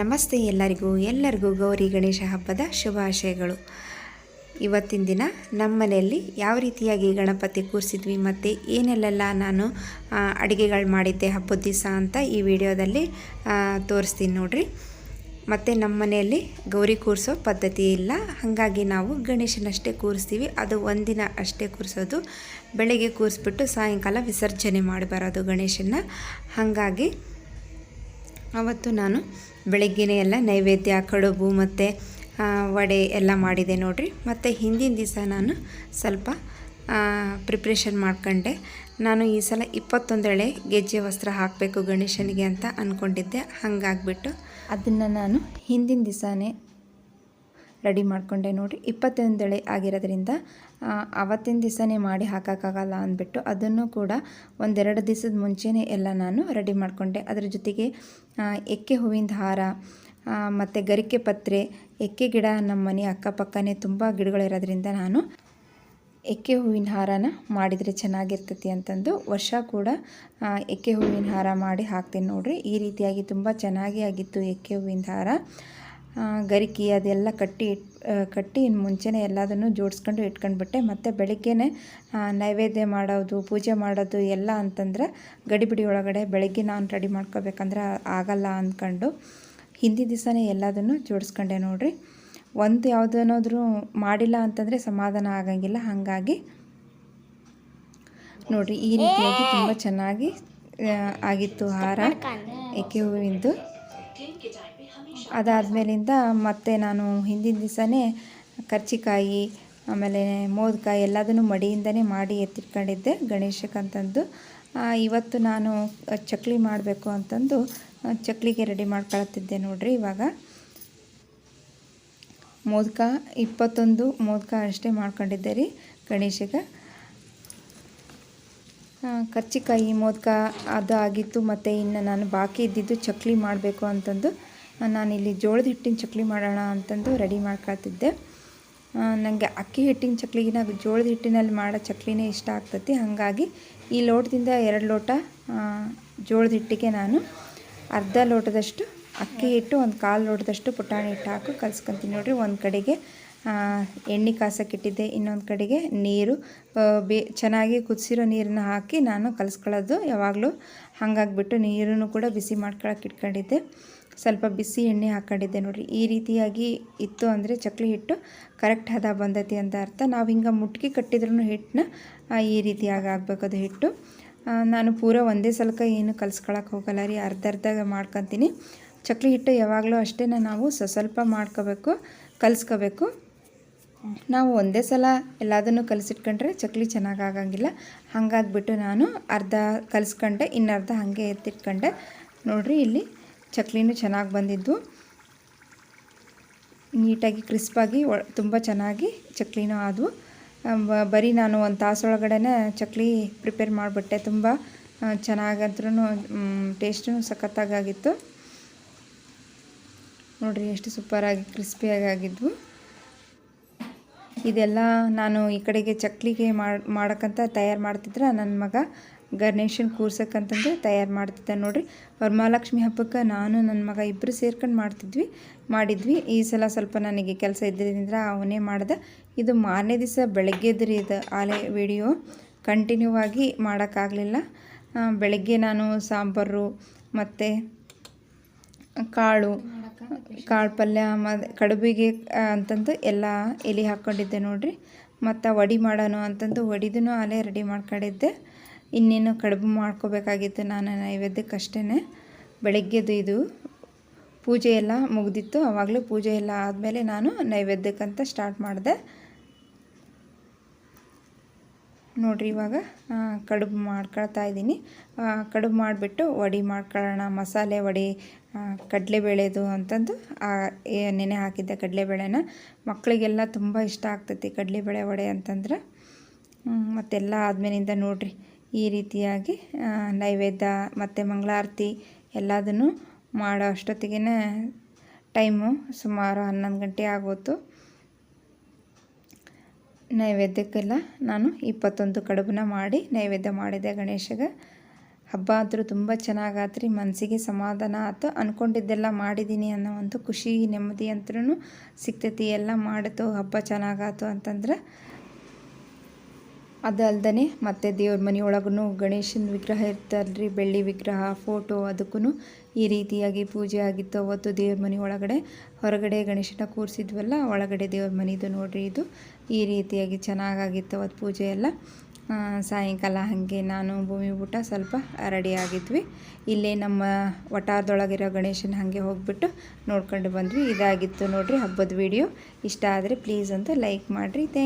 ನಮಸ್ತೆ ಎಲ್ಲರಿಗೂ ಎಲ್ಲರಿಗೂ ಗೌರಿ ಗಣೇಶ ಹಬ್ಬದ ಶುಭಾಶಯಗಳು. ಇವತ್ತಿನ ದಿನ ನಮ್ಮ ಮನೆಯಲ್ಲಿ ಯಾವ ರೀತಿಯಾಗಿ ಗಣಪತಿ ಕೂರಿಸಿದ್ವಿ ಮತ್ತು ಏನೆಲ್ಲೆಲ್ಲ ನಾನು ಅಡುಗೆಗಳು ಮಾಡಿದ್ದೆ ಹಬ್ಬದ ದಿವಸ ಅಂತ ಈ ವಿಡಿಯೋದಲ್ಲಿ ತೋರಿಸ್ತೀನಿ ನೋಡಿರಿ. ಮತ್ತು ನಮ್ಮ ಮನೆಯಲ್ಲಿ ಗೌರಿ ಕೂರಿಸೋ ಪದ್ಧತಿ ಇಲ್ಲ. ಹಾಗಾಗಿ ನಾವು ಗಣೇಶನಷ್ಟೇ ಕೂರಿಸ್ತೀವಿ. ಅದು ಒಂದಿನ ಅಷ್ಟೇ ಕೂರಿಸೋದು. ಬೆಳಗ್ಗೆ ಕೂರಿಸ್ಬಿಟ್ಟು ಸಾಯಂಕಾಲ ವಿಸರ್ಜನೆ ಮಾಡಬಾರದು ಬರೋದು ಗಣೇಶನ ಹಾಗಾಗಿ ಅವತ್ತು ನಾನು ಬೆಳಗ್ಗೆನೇ ಎಲ್ಲ ನೈವೇದ್ಯ, ಕಡುಬು ಮತ್ತು ವಡೆ ಎಲ್ಲ ಮಾಡಿದೆ ನೋಡಿರಿ. ಮತ್ತು ಹಿಂದಿನ ದಿವಸ ನಾನು ಸ್ವಲ್ಪ ಪ್ರಿಪ್ರೇಷನ್ ಮಾಡ್ಕೊಂಡೆ. ನಾನು ಈ ಸಲ ಇಪ್ಪತ್ತೊಂದೆಳೆ ಗೆಜ್ಜೆ ವಸ್ತ್ರ ಹಾಕಬೇಕು ಗಣೇಶನಿಗೆ ಅಂತ ಅಂದ್ಕೊಂಡಿದ್ದೆ ಹಾಗಾಗ್ಬಿಟ್ಟು ಅದನ್ನು ನಾನು ಹಿಂದಿನ ದಿವಸನೇ ರೆಡಿ ಮಾಡಿಕೊಂಡೆ ನೋಡಿರಿ. ಇಪ್ಪತ್ತೊಂದೆಳೆ ಆಗಿರೋದ್ರಿಂದ ಅವತ್ತಿನ ದಿವಸನೇ ಮಾಡಿ ಹಾಕೋಕ್ಕಾಗಲ್ಲ ಅಂದ್ಬಿಟ್ಟು ಅದನ್ನು ಕೂಡ ಒಂದೆರಡು ದಿವಸದ ಮುಂಚೆನೇ ಎಲ್ಲ ನಾನು ರೆಡಿ ಮಾಡಿಕೊಂಡೆ. ಅದರ ಜೊತೆಗೆ ಎಕ್ಕೆ ಹೂವಿನ ಹಾರ ಮತ್ತು ಗರಿಕೆ ಪತ್ರೆ, ಎಕ್ಕೆ ಗಿಡ ನಮ್ಮ ಮನೆ ಅಕ್ಕಪಕ್ಕನೇ ತುಂಬ ಗಿಡಗಳಿರೋದ್ರಿಂದ ನಾನು ಎಕ್ಕೆ ಹೂವಿನ ಹಾರನ ಮಾಡಿದರೆ ಚೆನ್ನಾಗಿರ್ತೈತಿ ಅಂತಂದು ವರ್ಷ ಕೂಡ ಎಕ್ಕೆ ಹೂವಿನ ಹಾರ ಮಾಡಿ ಹಾಕ್ತೀನಿ ನೋಡ್ರಿ. ಈ ರೀತಿಯಾಗಿ ತುಂಬ ಚೆನ್ನಾಗಿ ಆಗಿತ್ತು ಎಕ್ಕೆ ಹೂವಿನ ಹಾರ. ಗರಿಕೆ ಅದೆಲ್ಲ ಕಟ್ಟಿ ಇಟ್ ಕಟ್ಟಿ ಇನ್ನು ಮುಂಚೆನೇ ಎಲ್ಲದನ್ನು ಜೋಡಿಸ್ಕೊಂಡು ಇಟ್ಕೊಂಡ್ಬಿಟ್ಟೆ. ಮತ್ತು ಬೆಳಗ್ಗೆನೇ ನೈವೇದ್ಯ ಮಾಡೋದು, ಪೂಜೆ ಮಾಡೋದು ಎಲ್ಲ ಅಂತಂದ್ರೆ ಗಡಿಬಿಡಿ ಒಳಗಡೆ ಬೆಳಗ್ಗೆ ನಾನು ರೆಡಿ ಮಾಡ್ಕೋಬೇಕಂದ್ರೆ ಆಗಲ್ಲ ಅಂದ್ಕೊಂಡು ಹಿಂದಿ ದಿವಸನೇ ಎಲ್ಲದನ್ನು ಜೋಡಿಸ್ಕೊಂಡೆ ನೋಡ್ರಿ. ಒಂದು ಯಾವುದನ್ನಾದ್ರೂ ಮಾಡಿಲ್ಲ ಅಂತಂದರೆ ಸಮಾಧಾನ ಆಗಂಗಿಲ್ಲ. ಹಾಗಾಗಿ ನೋಡಿರಿ ಈ ರೀತಿಯಾಗಿ ತುಂಬ ಚೆನ್ನಾಗಿ ಆಗಿತ್ತು ಹಾರ ಎಕ್ಕೆ ಹೂವಿಂದು? ಅದಾದಮೇಲಿಂದ ಮತ್ತೆ ನಾನು ಹಿಂದಿನ ದಿವಸನೇ ಕರ್ಚಿಕಾಯಿ, ಆಮೇಲೆ ಮೋದಕ ಎಲ್ಲದನ್ನು ಮಡಿಯಿಂದನೇ ಮಾಡಿ ಎತ್ತಿಟ್ಕೊಂಡಿದ್ದೆ ಗಣೇಶಕ್ಕಂತಂದು ಇವತ್ತು ನಾನು ಚಕ್ಲಿ ಮಾಡಬೇಕು ಅಂತಂದು ಚಕ್ಲಿಗೆ ರೆಡಿ ಮಾಡ್ಕೊಳತ್ತಿದ್ದೆ ನೋಡ್ರಿ ಇವಾಗ. ಮೋದಕ ಇಪ್ಪತ್ತೊಂದು ಮೋದಕ ಅಷ್ಟೇ ಮಾಡ್ಕೊಂಡಿದ್ದೆ ರೀ ಗಣೇಶಗೆ. ಕರ್ಚಿಕಾಯಿ, ಮೋದಕ ಅದು ಆಗಿತ್ತು, ಮತ್ತು ಇನ್ನು ನಾನು ಬಾಕಿ ಇದ್ದಿದ್ದು ಚಕ್ಲಿ ಮಾಡಬೇಕು ಅಂತಂದು. ನಾನಿಲ್ಲಿ ಜೋಳದ ಹಿಟ್ಟಿನ ಚಕ್ಲಿ ಮಾಡೋಣ ಅಂತಂದು ರೆಡಿ ಮಾಡ್ಕೊಳ್ತಿದ್ದೆ. ನನಗೆ ಅಕ್ಕಿ ಹಿಟ್ಟಿನ ಚಕ್ಲಿಗಿನ ಜೋಳದ ಹಿಟ್ಟಿನಲ್ಲಿ ಮಾಡೋ ಚಕ್ಲಿನೇ ಇಷ್ಟ ಆಗ್ತೈತಿ. ಹಾಗಾಗಿ ಈ ಲೋಟದಿಂದ ಎರಡು ಲೋಟ ಜೋಳದ ಹಿಟ್ಟಿಗೆ ನಾನು ಅರ್ಧ ಲೋಟದಷ್ಟು ಅಕ್ಕಿ ಹಿಟ್ಟು, ಒಂದು ಕಾಲು ಲೋಟದಷ್ಟು ಪುಟಾಣಿ ಹಿಟ್ಟು ಹಾಕಿ ಕಲ್ಸ್ಕೊತೀನಿ ನೋಡಿರಿ. ಒಂದು ಕಡೆಗೆ ಎಣ್ಣೆ ಕಾಸಕ್ಕಿಟ್ಟಿದ್ದೆ ಇನ್ನೊಂದು ಕಡೆಗೆ ನೀರು. ಬೇ, ಚೆನ್ನಾಗಿ ಕುದಿಸಿರೋ ನೀರನ್ನ ಹಾಕಿ ನಾನು ಕಲಿಸ್ಕೊಳ್ಳೋದು ಯಾವಾಗಲೂ ಹಾಗಾಗ್ಬಿಟ್ಟು ನೀರನ್ನು ಕೂಡ ಬಿಸಿ ಮಾಡ್ಕೊಳಕ್ಕೆ ಇಟ್ಕೊಂಡಿದ್ದೆ. ಸ್ವಲ್ಪ ಬಿಸಿ ಎಣ್ಣೆ ಹಾಕ್ಕೊಂಡಿದ್ದೆ ನೋಡಿರಿ. ಈ ರೀತಿಯಾಗಿ ಇತ್ತು ಅಂದರೆ ಚಕ್ಲಿ ಹಿಟ್ಟು ಕರೆಕ್ಟ್ ಹದ ಬಂದೈತಿ ಅಂತ ಅರ್ಥ. ನಾವು ಹಿಂಗೆ ಮುಟ್ಕಿ ಕಟ್ಟಿದ್ರೂ ಹಿಟ್ಟನ್ನ ಈ ರೀತಿಯಾಗಿ ಆಗಬೇಕು ಅದು ಹಿಟ್ಟು. ನಾನು ಪೂರ ಒಂದೇ ಸಲಕ ಏನು ಕಲ್ಸ್ಕೊಳಕ್ಕೆ ಹೋಗಲ್ಲ ರೀ. ಅರ್ಧ ಅರ್ಧ ಮಾಡ್ಕೊತೀನಿ. ಚಕ್ಲಿ ಹಿಟ್ಟು ಯಾವಾಗಲೂ ಅಷ್ಟೇ ನಾವು ಸ್ವಲ್ಪ ಮಾಡ್ಕೋಬೇಕು, ಕಲಿಸ್ಕೋಬೇಕು. ನಾವು ಒಂದೇ ಸಲ ಎಲ್ಲದನ್ನು ಕಲಿಸಿಟ್ಕೊಂಡ್ರೆ ಚಕ್ಲಿ ಚೆನ್ನಾಗಿ ಆಗಂಗಿಲ್ಲ. ಹಾಗಾಗ್ಬಿಟ್ಟು ನಾನು ಅರ್ಧ ಕಲಿಸ್ಕೊಂಡೆ, ಇನ್ನರ್ಧ ಹಾಗೆ ಎತ್ತಿಟ್ಕೊಂಡೆ. ನೋಡಿರಿ ಇಲ್ಲಿ ಚಕ್ಲಿನೂ ಚೆನ್ನಾಗಿ ಬಂದಿದ್ದು. ನೀಟಾಗಿ, ಕ್ರಿಸ್ಪಾಗಿ ತುಂಬ ಚೆನ್ನಾಗಿ ಚಕ್ಲಿನೂ ಆದವು. ಬರೀ ನಾನು ಒಂದು ತಾಸೊಳಗಡೆ ಚಕ್ಲಿ ಪ್ರಿಪೇರ್ ಮಾಡಿಬಿಟ್ಟೆ. ತುಂಬ ಚೆನ್ನಾಗಂದ್ರೂ ಟೇಸ್ಟೂ ಸಖತ್ತಾಗಿತ್ತು ನೋಡಿರಿ ಎಷ್ಟು ಸೂಪರಾಗಿ ಕ್ರಿಸ್ಪಿಯಾಗಿ ಆಗಿದ್ವು ಇದೆಲ್ಲ ನಾನು ಈ ಕಡೆಗೆ ಚಕ್ಲಿಗೆ ಮಾಡಿ ಮಾಡೋಕ್ಕಂತ ತಯಾರು ಮಾಡ್ತಿದ್ರೆ ನನ್ನ ಮಗ. ಗಣೇಶನ ಕೂರ್ಸಕ್ಕಂತಂದು ತಯಾರು ಮಾಡ್ತಿದ್ದೆ ನೋಡ್ರಿ. ವರಮಹಾಲಕ್ಷ್ಮಿ ಹಬ್ಬಕ್ಕೆ ನಾನು ನನ್ನ ಮಗ ಇಬ್ಬರು ಸೇರ್ಕೊಂಡು ಮಾಡ್ತಿದ್ವಿ, ಮಾಡಿದ್ವಿ. ಈ ಸಲ ಸ್ವಲ್ಪ ನನಗೆ ಕೆಲಸ ಇದ್ದಿದ್ದರಿಂದ ಅವನೇ ಮಾಡ್ದೆ. ಇದು ಮಾರನೇ ದಿವಸ ಬೆಳಗ್ಗೆದ್ರಿ ಇದು ಆಲೆ ವಿಡಿಯೋ. ಕಂಟಿನ್ಯೂ ಆಗಿ ಮಾಡೋಕ್ಕಾಗಲಿಲ್ಲ ಬೆಳಗ್ಗೆ ನಾನು ಸಾಂಬಾರು ಮತ್ತು ಕಾಳು ಕಾಳು ಪಲ್ಯ, ಮ, ಕಡುಬಿಗೆ ಅಂತಂದು ಎಲ್ಲ ಎಲೆ ಹಾಕ್ಕೊಂಡಿದ್ದೆ ನೋಡಿರಿ. ಮತ್ತು ವಡಿ ಮಾಡೋಣ ಅಂತಂದು ವಡಿದೂ ಅಲ್ಲೇ ರೆಡಿ ಮಾಡ್ಕೊಂಡಿದ್ದೆ. ಇನ್ನೇನು ಕಡುಬು ಮಾಡ್ಕೋಬೇಕಾಗಿತ್ತು ನಾನು ನೈವೇದ್ಯಕ್ಕೆ ಅಷ್ಟೇ ಬೆಳಗ್ಗೆದು ಇದು. ಪೂಜೆ ಎಲ್ಲ ಮುಗ್ದಿತ್ತು. ಆವಾಗಲೂ ಪೂಜೆ ಎಲ್ಲ ಆದಮೇಲೆ ನಾನು ನೈವೇದ್ಯಕ್ಕಂತ ಸ್ಟಾರ್ಟ್ ಮಾಡಿದೆ. ನೋಡ್ರಿ ಇವಾಗ ಕಡುಬು ಮಾಡ್ಕೊಳ್ತಾ ಇದ್ದೀನಿ. ಕಡುಬು ಮಾಡಿಬಿಟ್ಟು ವಡಿ ಮಾಡ್ಕೊಳ್ಳೋಣ. ಮಸಾಲೆ ವಡಿ ಕಡಲೆಬೇಳೆದು ಅಂತಂದು ನೆನೆ ಹಾಕಿದ್ದೆ ಕಡಲೆಬೇಳೆನ. ಮಕ್ಕಳಿಗೆಲ್ಲ ತುಂಬ ಇಷ್ಟ ಆಗ್ತೈತಿ ಕಡಲೆಬೇಳೆ ವಡೆ ಅಂತಂದ್ರೆ. ಮತ್ತೆಲ್ಲ ಆದಮೇಲಿಂದ ನೋಡ್ರಿ. ಈ ರೀತಿಯಾಗಿ ನೈವೇದ್ಯ ಮತ್ತು ಮಂಗಳಾರತಿ ಎಲ್ಲದನ್ನು ಮಾಡೋ ಅಷ್ಟೊತ್ತಿಗೆ ಟೈಮು ಸುಮಾರು ಹನ್ನೊಂದು ಗಂಟೆ ಆಗೋತು. ನೈವೇದ್ಯಕ್ಕೆಲ್ಲ ನಾನು ಇಪ್ಪತ್ತೊಂದು ಕಡುಬನ್ನ ಮಾಡಿ ನೈವೇದ್ಯ ಮಾಡಿದೆ ಗಣೇಶಗೆ. ಹಬ್ಬ ಆದರೂ ತುಂಬ ಚೆನ್ನಾಗಾತ್ರಿ ಮನಸ್ಸಿಗೆ ಸಮಾಧಾನ ಆಯ್ತು ಅಂದ್ಕೊಂಡಿದ್ದೆಲ್ಲ ಮಾಡಿದ್ದೀನಿ ಅನ್ನೋ ಒಂದು ಖುಷಿ, ನೆಮ್ಮದಿ ಅಂತೂ ಸಿಗ್ತೈತಿ. ಎಲ್ಲ ಮಾಡಿತು, ಹಬ್ಬ ಚೆನ್ನಾಗಾಯ್ತು ಅಂತಂದ್ರೆ ಅದಲ್ದೇ ಮತ್ತು ದೇವ್ರ ಮನೆಯೊಳಗೂ ಗಣೇಶನ ವಿಗ್ರಹ ಇರ್ತಲ್ರಿ, ಬೆಳ್ಳಿ ವಿಗ್ರಹ ಫೋಟೋ ಅದಕ್ಕೂ ಈ ರೀತಿಯಾಗಿ ಪೂಜೆ ಆಗಿತ್ತು. ಅವತ್ತು ದೇವ್ರ ಮನೆ ಒಳಗಡೆ ಹೊರಗಡೆ ಗಣೇಶನ ಕೂರಿಸಿದ್ವಲ್ಲ, ಒಳಗಡೆ ದೇವ್ರ ಮನೆದು ನೋಡ್ರಿ ಇದು. ಈ ರೀತಿಯಾಗಿ ಚೆನ್ನಾಗಾಗಿತ್ತು ಅವತ್ತು ಪೂಜೆ ಎಲ್ಲ. ಸಾಯಂಕಾಲ ಹಾಗೆ ನಾನು ಭೂಮಿ ಊಟ ಸ್ವಲ್ಪ ರೆಡಿ ಆಗಿದ್ವಿ. ಇಲ್ಲೇ ನಮ್ಮ ವಟಾರದೊಳಗಿರೋ ಗಣೇಶನ ಹಾಗೆ ಹೋಗ್ಬಿಟ್ಟು ನೋಡ್ಕೊಂಡು ಬಂದ್ವಿ. ಇದಾಗಿತ್ತು ನೋಡ್ರಿ ಹಬ್ಬದ ವಿಡಿಯೋ ಇಷ್ಟ ಆದರೆ ಪ್ಲೀಸ್ ಅಂತ ಲೈಕ್ ಮಾಡಿರಿ. ಥ್ಯಾಂಕ್